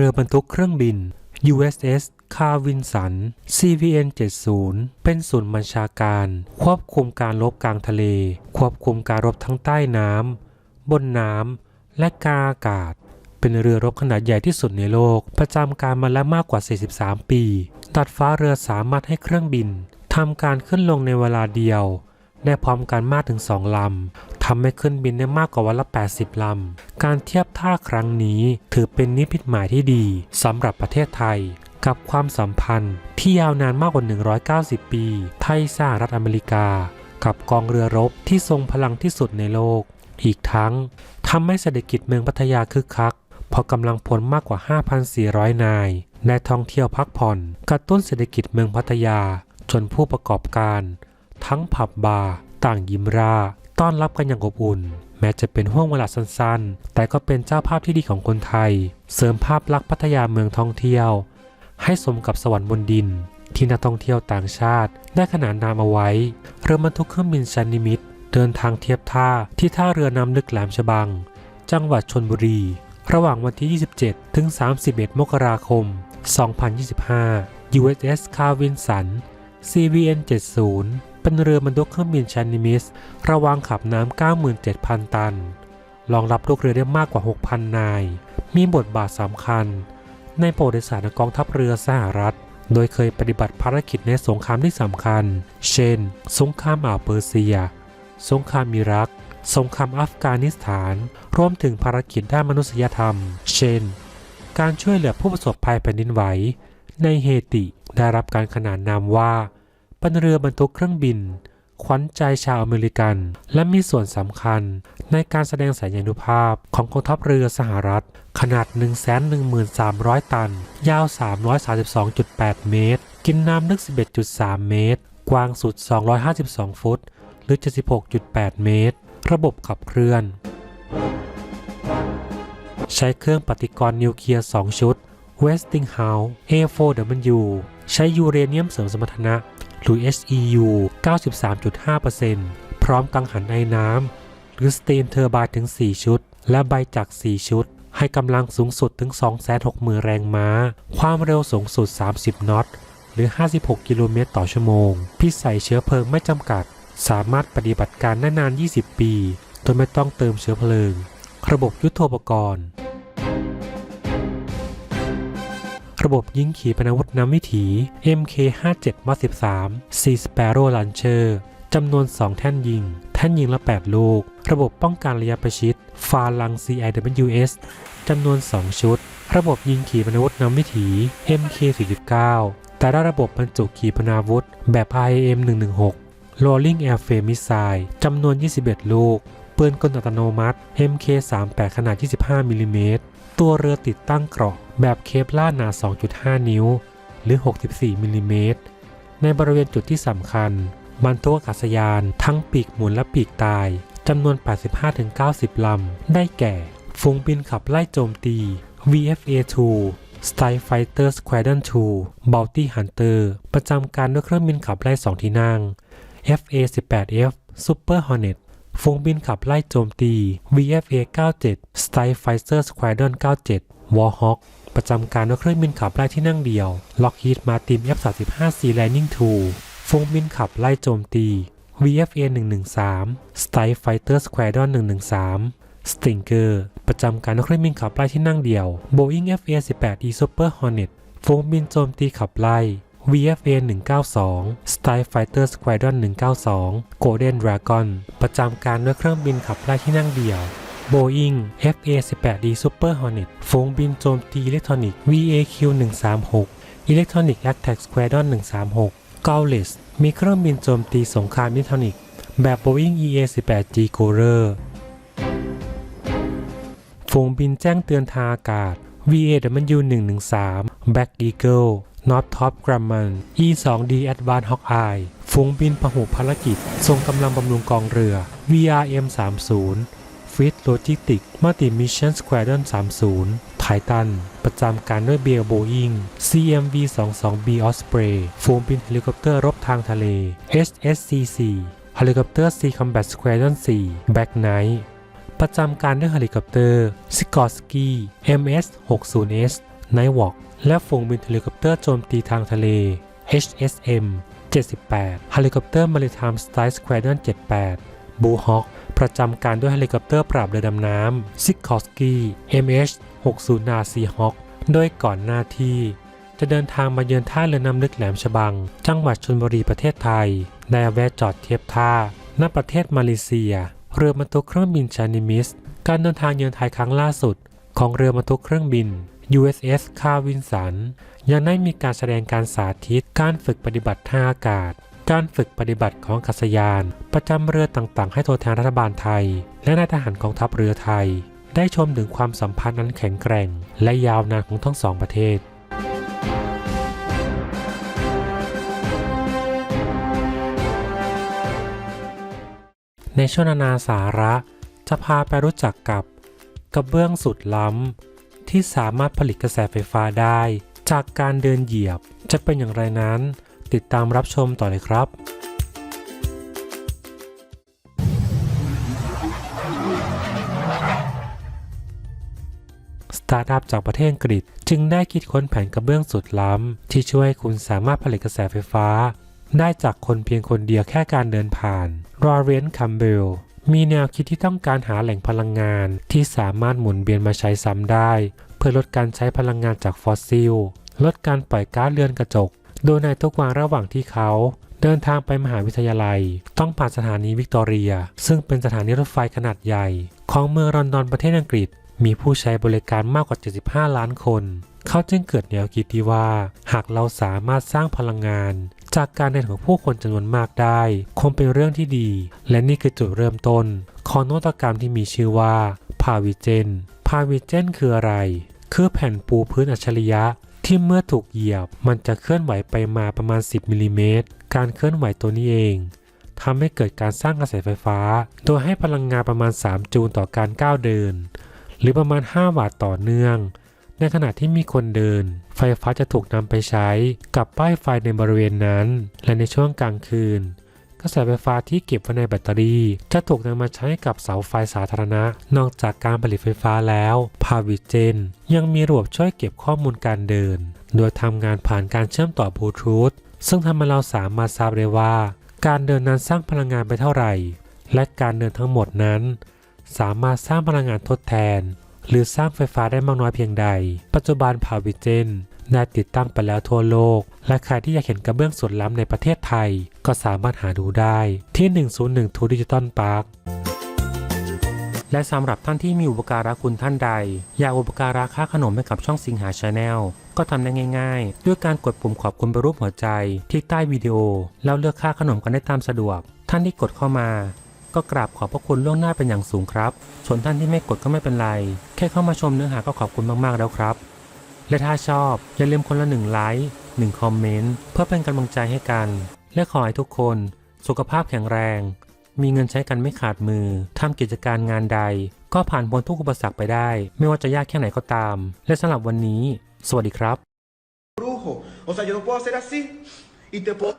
รือบรรทุกเครื่องบิน USS คาวินสัน CVN 70เป็นศูนย์บัญชาการ ควบคุมการรบกลางทะเล ควบคุมการรบทั้งใต้น้ำ บนน้ำ และกาอากาศ เป็นเรือรบขนาดใหญ่ที่สุดในโลก ประจำการมาแล้วมากกว่า 43 ปี ตัดฟ้าเรือสามารถให้เครื่องบินทำการขึ้นลงในเวลาเดียว ได้พร้อมกันมากถึง2ลำ ทำให้ขึ้นบินได้มากกว่าวันละ 80 ลำ การเทียบท่าครั้งนี้ถือเป็นนิพิตหมายที่ดีสำหรับประเทศไทย กับความสัมพันธ์ที่ยาวนานมากกว่า 190 ปี ไทยสหรัฐอเมริกา กับกองเรือรบที่ทรงพลังที่สุดในโลก อีกทั้งทำให้เศรษฐกิจเมืองพัทยาคึกคักพราะกำลังพลมากกว่า 5,400 นายได้ท่องเที่ยวพักผ่อน กระตุ้นเศรษฐกิจเมืองพัทยา จนผู้ประกอบการ ทั้งผับบาร์ต่างยิ้มรา ต้อนรับกันอย่างอบอุ่น แม้จะเป็นห่วงเวลาสั้นๆ แต่ก็เป็นเจ้าภาพที่ดีของคนไทย เสริมภาพลักษณ์พัทยาเมืองท่องเที่ยว ให้สมกับสวรรค์บนดิน ที่นักท่องเที่ยวต่างชาติ ได้ขนานนามเอาไว้ เรือบรรทุกเครื่องบินชันนิมิตเดินทางเทียบท่าที่ท่าเรือน้ำลึกแหลมฉบัง จังหวัดชนบุรี ระหว่างวันที่ 27 ถึง 31 มกราคม 2025 USS คาวินสัน CVN 70 เป็นเรือบรรทุกเครื่องบินชันนิมิส ระวางขับน้ำ97,000 ตัน รองรับลูกเรือได้มากกว่า 6,000 นาย มีบทบาทสำคัญ ในประวัติศาสตร์กองทัพเรือสหรัฐ โดยเคยปฏิบัติภารกิจในสงครามที่สำคัญ เช่น สงครามอ่าวเปอร์เซีย สงครามอิรัก สงครามอัฟกานิสถาน รวมถึงภารกิจด้านมนุษยธรรม เช่น การช่วยเหลือผู้ประสบภัยแผ่นดินไหว ในเฮติได้รับการขนานนามว่า เป็นเรือบรรทุกเครื่องบิน ขวัญใจชาวอเมริกัน และมีส่วนสำคัญในการแสดงสัญญานุภาพของกองทัพเรือสหรัฐ ขนาด 113,000 ตัน ยาว 332.8 เมตร กินน้ำลึก 11.3 เมตร กว้างสุด 252 ฟุต หรือ 76.8 เมตร ระบบขับเคลื่อน ใช้เครื่องปฏิกรณ์นิวเคลียร์ 2 ชุด Westinghouse A4W ใช้ยูเรเนียมเสริมสมรรถนะ หรือ HEU 93.5%พร้อมกังหันไอ้น้ำหรือสเตนเทอร์บาถึง 4 ชุด และใบจักร4ชุด ให้กำลังสูงสุดถึง 260,000 แรงม้า ความเร็วสูงสุด 30 น็อต หรือ 56 กิโลเมตรต่อชั่วโมง พิสัยเชื้อเพลิงไม่จำกัด สามารถปฏิบัติการได้นาน 20 ปี โดยไม่ต้องเติมเชื้อเพลิง ระบบยุทโธปกรณ์ ระบบยิงขีปนาวุธน้ำวิถี MK57 ม13 4 Sparrow Launcher จำนวน 2 แท่นยิง แท่นยิงละ 8 ลูก ระบบป้องกันระยะประชิดฟาลัง CIWS จำนวน 2 ชุด ระบบยิงขีปนาวุธน้ำวิถี MK49 แต่ละระบบบรรจุขีปนาวุธแบบ IAM 116 Rolling Airframe Missile จำนวน 21 ลูก ปืนกลอัตโนมัติ MK38 ขนาด 25มิลลิเมตร ตัวเรือติดตั้งเกราะแบบเคปล่าหนา 2.5 นิ้ว หรือ 64มิลลิเมตรในบริเวณจุดที่สำคัญบรรทุกอากาศยานทั้งปีกหมุนและปีกตายจำนวน 85-90 ลำ ได้แก่ ฝูงบินขับไล่โจมตี VFA-2 Starfighter Squadron 2 Bounty Hunter ประจำการด้วยเครื่องบินขับไล่ 2 ที่นั่ง FA-18F Super Hornet ฝูงบินขับไล่โจมตี VFA-97 Starfighter Squadron 97 Warhawk ประจำการด้วยเครื่องบินขับไล่ที่นั่งเดียว Lockheed Martin F-35C Lightning II ฝูงบินขับไล่โจมตี VFA-113 Starfighter Squadron 113 Stinger ประจำการด้วยเครื่องบินขับไล่ที่นั่งเดียว Boeing FA-18E Super Hornet ฝูงบินโจมตีขับไล่ VFA 192 Starfighter Squadron 192 Golden Dragon ประจำการด้วยเครื่องบินขับไล่ที่นั่งเดี่ยว Boeing FA-18D Super Hornet ฝูงบินโจมตีอิเล็กทรอนิกส์ VAQ 136 Electronic Attack Squadron 136 g a u l e s มีเครื่องบินโจมตีสงครามอิเล็กทรอนิกส์แบบ Boeing EA-18G Gorer ฝูงบินแจ้งเตือนทางอากาศ VAW 113 Black Eagle Northrop Grumman E2D Advanced Hawkeye ฝูงบินพหุภารกิจส่งกำลังบำรุงกองเรือ VRM 30 Fleet Logistics Multi Mission Squadron 30 Titan ประจำการด้วยเบลโบอิง CMV 22B Osprey ฝูงบินเฮลิคอปเตอร์รบทางทะเล HSCC เฮลิคอปเตอร์ Sea Combat Squadron 4 Black Knight ประจำการด้วยเฮลิคอปเตอร์ s i k o และฝูงบินเฮลิคอปเตอร์โจมตีทางทะเล HSM 78 Helicopter Maritime Strike Squadron 78 Blue Hawk ประจำการด้วยเฮลิคอปเตอร์ปราบเรือดำน้ำ Sikorsky MH 60นาซีฮอคโดยก่อนหน้าที่ จะเดินทางมาเยือนท่าเรือน้ำลึกแหลมฉบัง จังหวัดชลบุรีประเทศไทยได้แวะจอดเทียบท่าณประเทศมาเลเซีย เรือบรรทุกเครื่องบินชานิมิส การเดินทางเยือนไทยครั้งล่าสุด ของเรือบรรทุกเครื่องบิน USS คาวินสัน ยังได้มีการแสดงการสาธิตการฝึกปฏิบัติทางอากาศ การฝึกปฏิบัติของกาศยาน ประจำเรือต่างๆ ให้ตัวแทนรัฐบาลไทย และนายทหารกองทัพเรือไทย ได้ชมถึงความสัมพันธ์นั้นแข็งแกร่ง และยาวนานของทั้งสองประเทศในช่วงนานาสาระจะพาไปรู้จักกับกระเบื้องสุดล้ำ ที่สามารถผลิตกระแสไฟฟ้าได้ จากการเดินเหยียบ จะเป็นอย่างไรนั้น ติดตามรับชมต่อเลยครับสตาร์ทอัพจากประเทศอังกฤษ จึงได้คิดค้นแผนกระเบื้องสุดล้ำ ที่ช่วยให้คุณสามารถผลิตกระแสไฟฟ้า ได้จากคนเพียงคนเดียวแค่การเดินผ่านรอเรนคัมเบล มีแนวคิดที่ต้องการหาแหล่งพลังงานที่สามารถหมุนเวียนมาใช้ซ้ำได้ เพื่อลดการใช้พลังงานจากฟอสซิล ลดการปล่อยก๊าซเรือนกระจก โดยในทุกวันระหว่างที่เขาเดินทางไปมหาวิทยาลัย ต้องผ่านสถานีวิกตอเรีย ซึ่งเป็นสถานีรถไฟขนาดใหญ่ ของเมืองลอนดอนประเทศอังกฤษ มีผู้ใช้บริการมากกว่า 75 ล้านคน เขาจึงเกิดแนวคิดที่ว่า หากเราสามารถสร้างพลังงาน จากการเดินของผู้คนจำนวนมากได้ คงเป็นเรื่องที่ดี และนี่คือจุดเริ่มต้นของนวัตกรรมที่มีชื่อว่าพาวิเจนพาวิเจนคืออะไร คือแผ่นปูพื้นอัจฉริยะที่เมื่อถูกเหยียบ มันจะเคลื่อนไหวไปมาประมาณ 10มิลลิเมตรการเคลื่อนไหวตัวนี้เองทำให้เกิดการสร้างกระแสไฟฟ้า โดยให้พลังงานประมาณ 3 จูลต่อการก้าวเดิน หรือประมาณ 5 วัตต์ต่อเนื่อง ในขณะที่มีคนเดิน ไฟฟ้าจะถูกนำไปใช้กับป้ายไฟในบริเวณนั้น และในช่วงกลางคืนกระแสไฟฟ้าที่เก็บไว้ในแบตเตอรี่ จะถูกนำมาใช้กับเสาไฟสาธารณะ นอกจากการผลิตไฟฟ้าแล้วพาวิเจน ยังมีระบบช่วยเก็บข้อมูลการเดิน โดยทำงานผ่านการเชื่อมต่อบลูทูธซึ่งทำให้เราสามารถทราบได้ว่า การเดินนั้นสร้างพลังงานไปเท่าไหร่ และการเดินทั้งหมดนั้น สามารถสร้างพลังงานทดแทน หรือสร้างไฟฟ้าได้มากน้อยเพียงใด ปัจจุบันพาวิเจนได้ติดตั้งไปแล้วทั่วโลก และใครที่อยากเห็นกระเบื้องสุดล้ำในประเทศไทย ก็สามารถหาดูได้ที่ 101 ทูดิจิตอลพาร์คและสำหรับท่านที่มีอุปการะคุณท่านใด อยากอุปการะค่าขนมให้กับช่องสิงหาชาแนลก็ทำได้ง่าย ๆ ด้วยการกดปุ่มขอบคุณเป็นรูปหัวใจที่ใต้วิดีโอ แล้วเลือกค่าขนมกันได้ตามสะดวก ท่านที่กดเข้ามา ก็กราบขอบพระคุณล่วงหน้าเป็นอย่างสูงครับส่วนท่านที่ไม่กดก็ไม่เป็นไร แค่เข้ามาชมเนื้อหาก็ขอบคุณมากๆแล้วครับ และถ้าชอบอย่าลืมคนละหนึ่งไลค์หนึ่งคอมเมนต์เพื่อเป็นกำลังใจให้กัน และขอให้ทุกคน สุขภาพแข็งแรง มีเงินใช้กันไม่ขาดมือทำกิจการงานใด ก็ผ่านพ้นทุกอุปสรรคไปได้ ไม่ว่าจะยากแค่ไหนก็ตาม และสำหรับวันนี้ สวัสดีครับ brujo. O sea, yo no puedo hacer así y te puedo...